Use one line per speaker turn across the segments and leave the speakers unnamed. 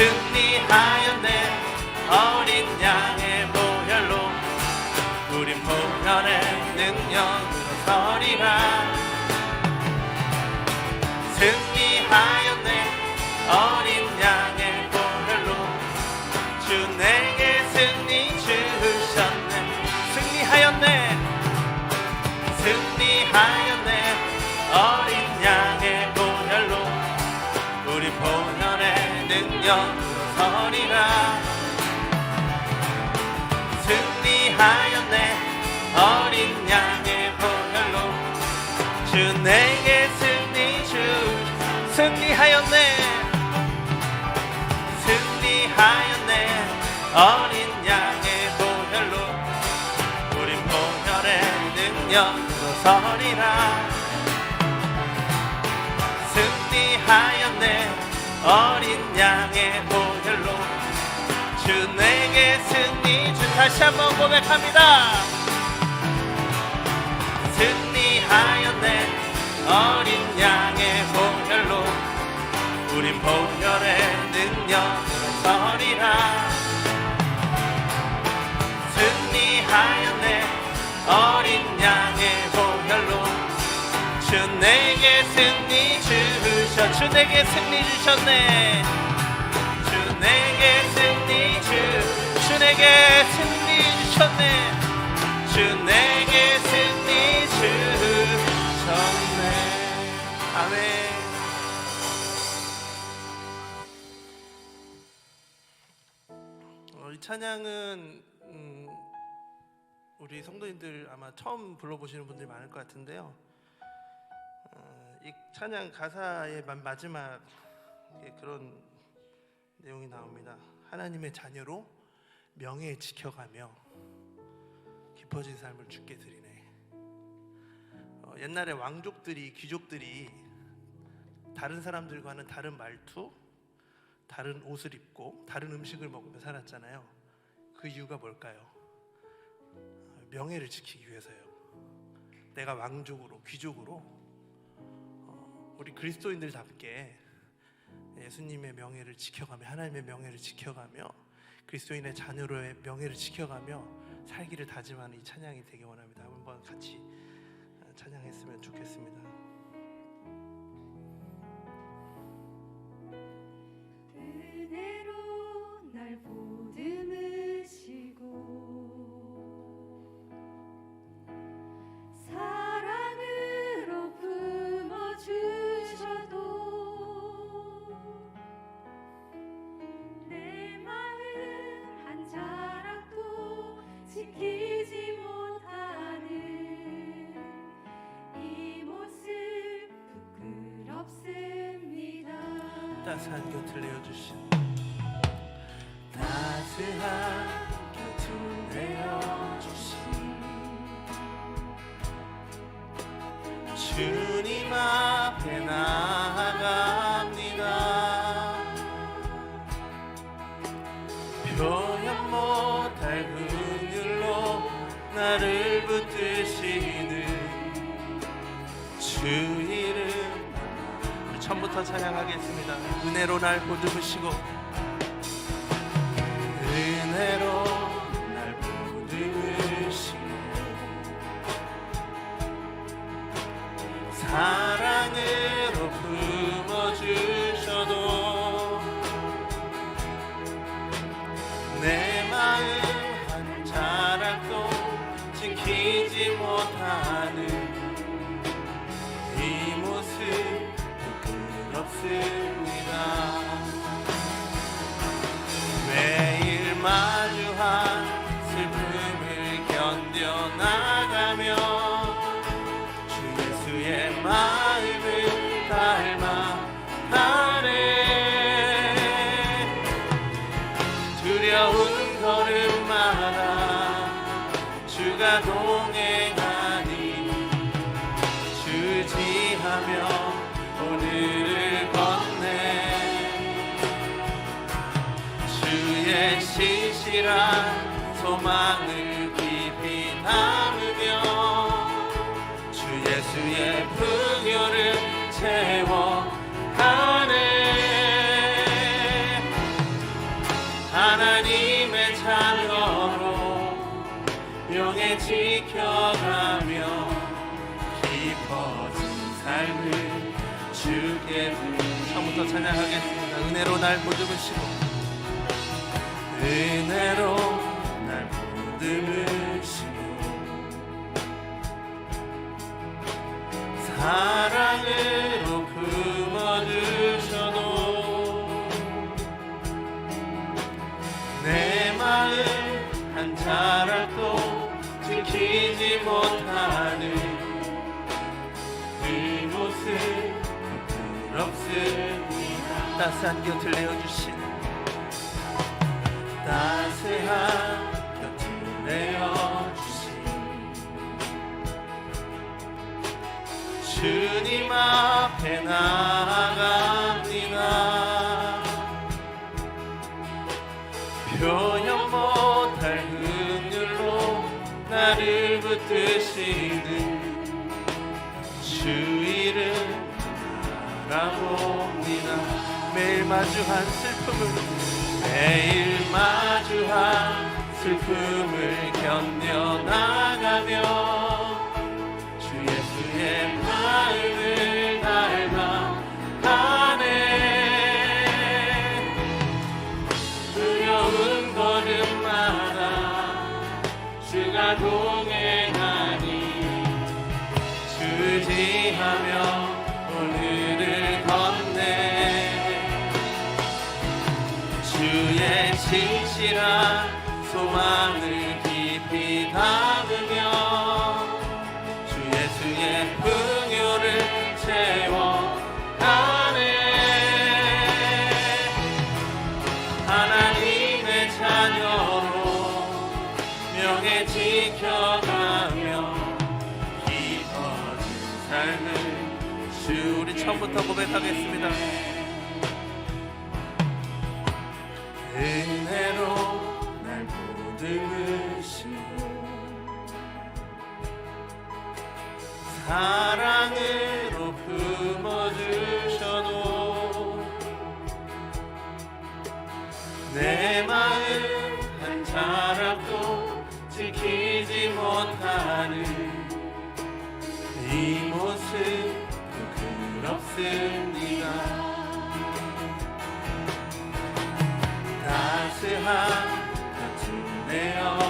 승리하였네. 어린 양의 보혈로 우린 보혈의 능력으로 서리라 주 내게 승리 주 승리하였네. 승리하였네. 어린 양의 보혈로 우린 보혈의 능력으로 서리라. 승리하였네. 어린 양의 보혈로 주 내게 승리 주. 다시 한번 고백합니다 하였네. 어린 양의 보혈로 우린 보혈의 능력으로 서리라. 승리하였네. 어린 양의 보혈로 주 내게 승리 주셔 주 내게 승리 주셨네. 주 내게 승리 주 주 내게 승리 주셨네. 주 내게 찬양은 음, 우리 성도님들 아마 처음 불러보시는 분들이 많을 것 같은데요. 어, 이 찬양 가사의 마- 마지막에 그런 내용이 나옵니다. 하나님의 자녀로 명예 지켜가며 깊어진 삶을 주께 드리네. 어, 옛날에 왕족들이 귀족들이 다른 사람들과는 다른 말투, 다른 옷을 입고 다른 음식을 먹으며 살았잖아요. 그 이유가 뭘까요? 명예를 지키기 위해서요. 내가 왕족으로 귀족으로 어, 우리 그리스도인들답게 예수님의 명예를 지켜가며 하나님의 명예를 지켜가며 그리스도인의 자녀로의 명예를 지켜가며 살기를 다짐하는 이 찬양이 되기 원합니다. 한번 같이 어, 찬양했으면 좋겠습니다.
은혜
내어주신 따스한 곁을 내어주신 주 부터 찬양하겠습니다. 은혜로 날 보듬으시고 은혜로 날 보듬으시고 가운 걸음마다 주가 동행 주께 처음부터 찬양하겠습니다. 은혜로 날 보듬으시고 은혜로 날 보듬으시고 사랑으로 품어주셔도 내 마음 한 자락도 지키지 못 따스한 곁을 내어주신 따스한 곁을 내어주신 주님 앞에 나 마주한 슬픔을 매일 마주한 슬픔을 견뎌나 삶을 주 우리 처음부터 고백하겠습니다. 은혜로 날 보듬으시고 함 같은 내 어.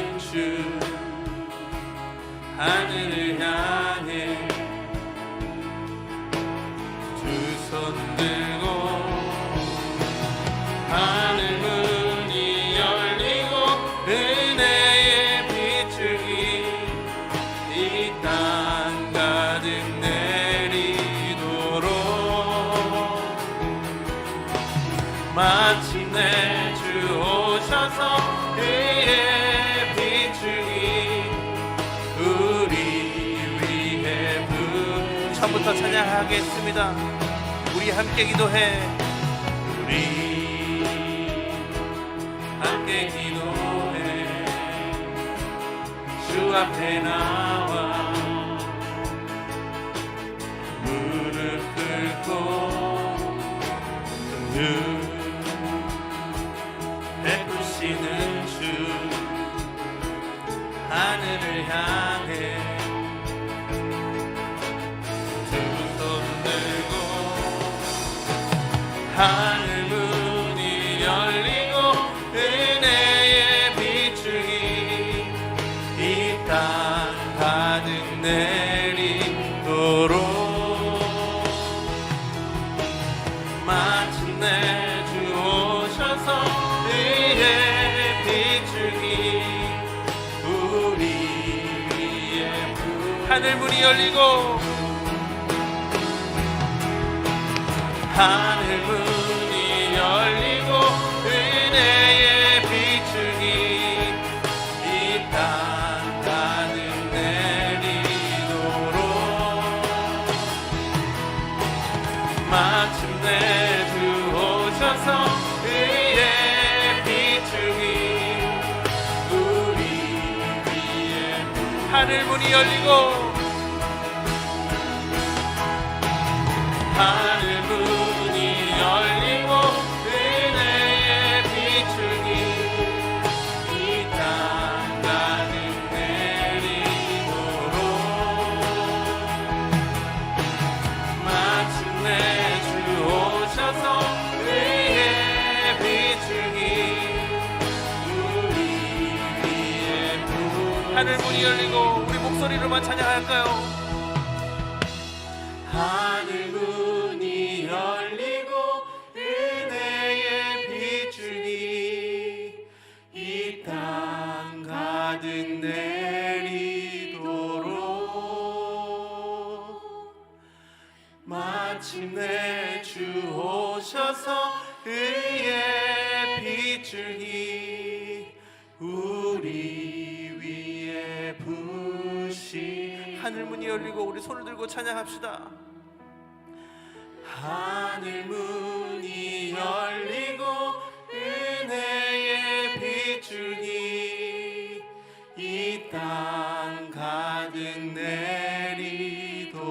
하늘을 향 찬양하겠습니다. 우리 함께 기도해. 우리 함께 기도해. 주 앞에 나 하늘 문이 열리고 하늘 문이 열리고 은혜의 비추기 이 땅 가득 내리도록 마침내 주 오셔서 위에 하늘 문이 열리고 할까요? 하늘 문이 열리고 은혜의 빛줄이 이땅 가득 내리도록 마침내 주 오셔서 그의 빛줄이 문이 열리고 우리 손을 들고 찬양합시다. 하늘 문이 열리고 은혜의 빛줄기 이 땅 가득 내리도록.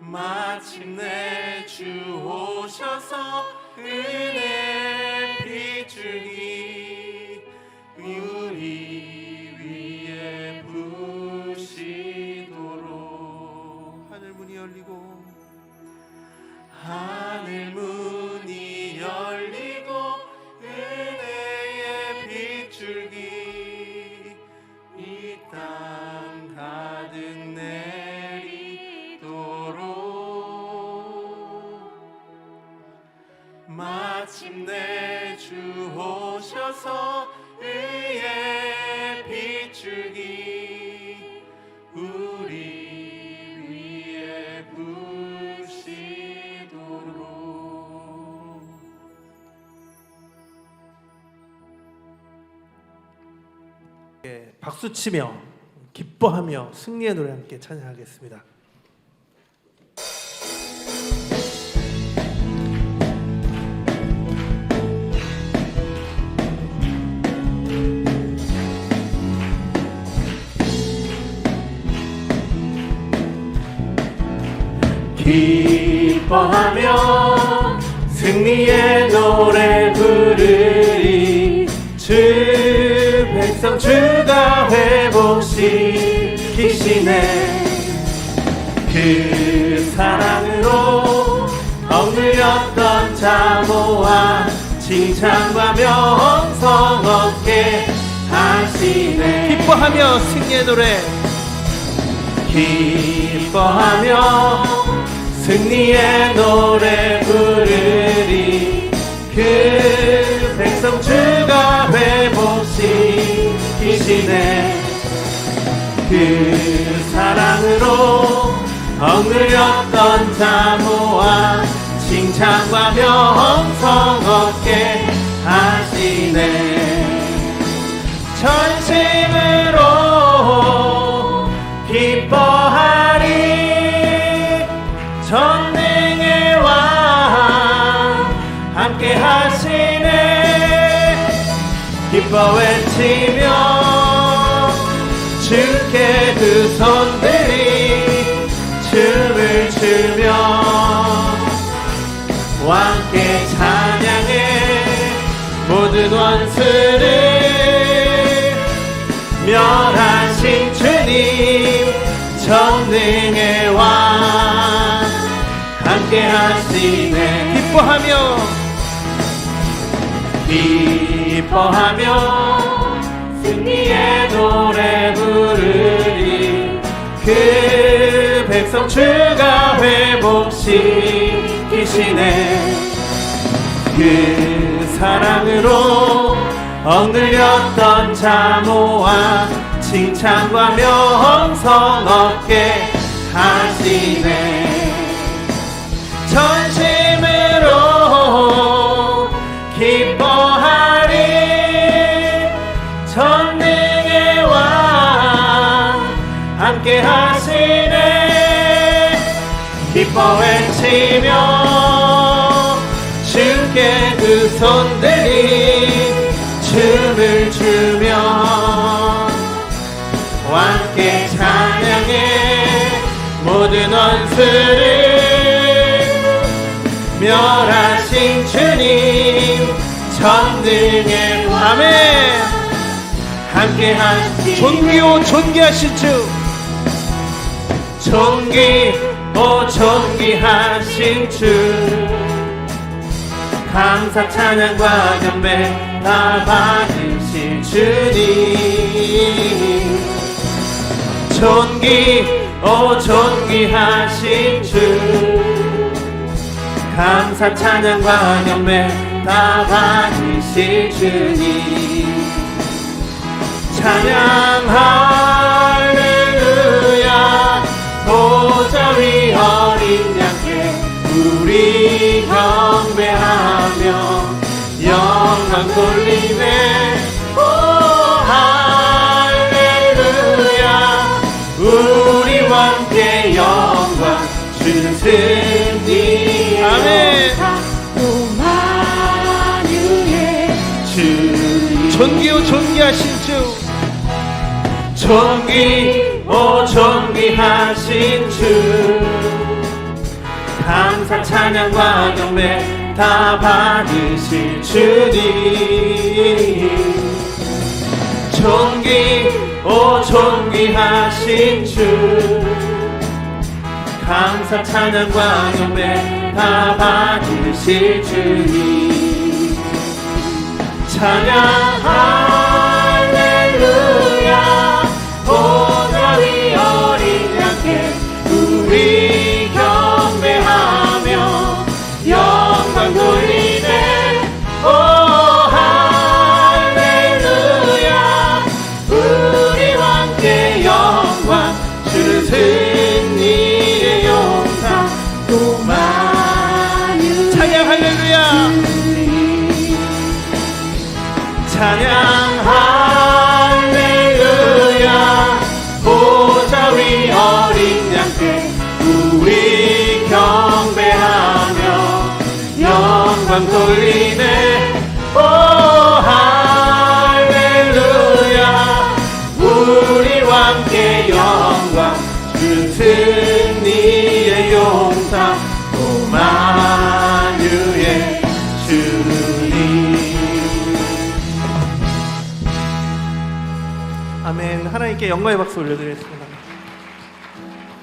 마침내 주 오셔서 은혜 빛줄기 빛줄기 우리 위에 부시도록
예, 박수 치며 기뻐하며 승리의 노래 함께 찬양하겠습니다.
기뻐하며 승리의 노래 부르리. 주 백성 주가 회복시키시네. 그 사랑으로 억눌렸던 자모와 칭찬과 명성 얻게 하시네.
기뻐하며 승리의 노래.
기뻐하며 승리의 노래 부르리. 그 백성 주가 회복시키시네 그 사랑으로 억눌렸던 자모와 칭찬과 명성 얻게 하시네. 전심으로 기뻐 외치며 주께 두 손들이 춤을 추며 왕께 찬양해 모든 원수를 멸하신 주님 전능의 왕 함께 하시네.
기뻐하며
기뻐하며 승리의 노래 부르리. 그 백성 주가 회복시키시네 그 사랑으로 억눌렸던 자모와 칭찬과 명성 얻게 하시네 손들이 춤을 추며 왕께 찬양해 모든 원수를 멸하신 주님 전능의 밤에 함께 하시
존귀오 존귀하신 주.
존귀 오 존귀하신 주 감사 찬양과 경배 다 받으실 주님. 존귀 오 존귀하신 주. 감사 찬양과 경배 다 받으실 주님. 찬양 할렐루야. 보좌 위 어린 양께 우리 경
아멘.
주
존귀오 존귀하신 주.
존귀 오 존귀하신 주. 감사 찬양과 경배 다 받으실 주님 존귀 오 존귀하신 주. 감사 찬양과 경배 다 받으실 주님. 찬양 할
찬양
영광의 박수 올려드리겠습니다.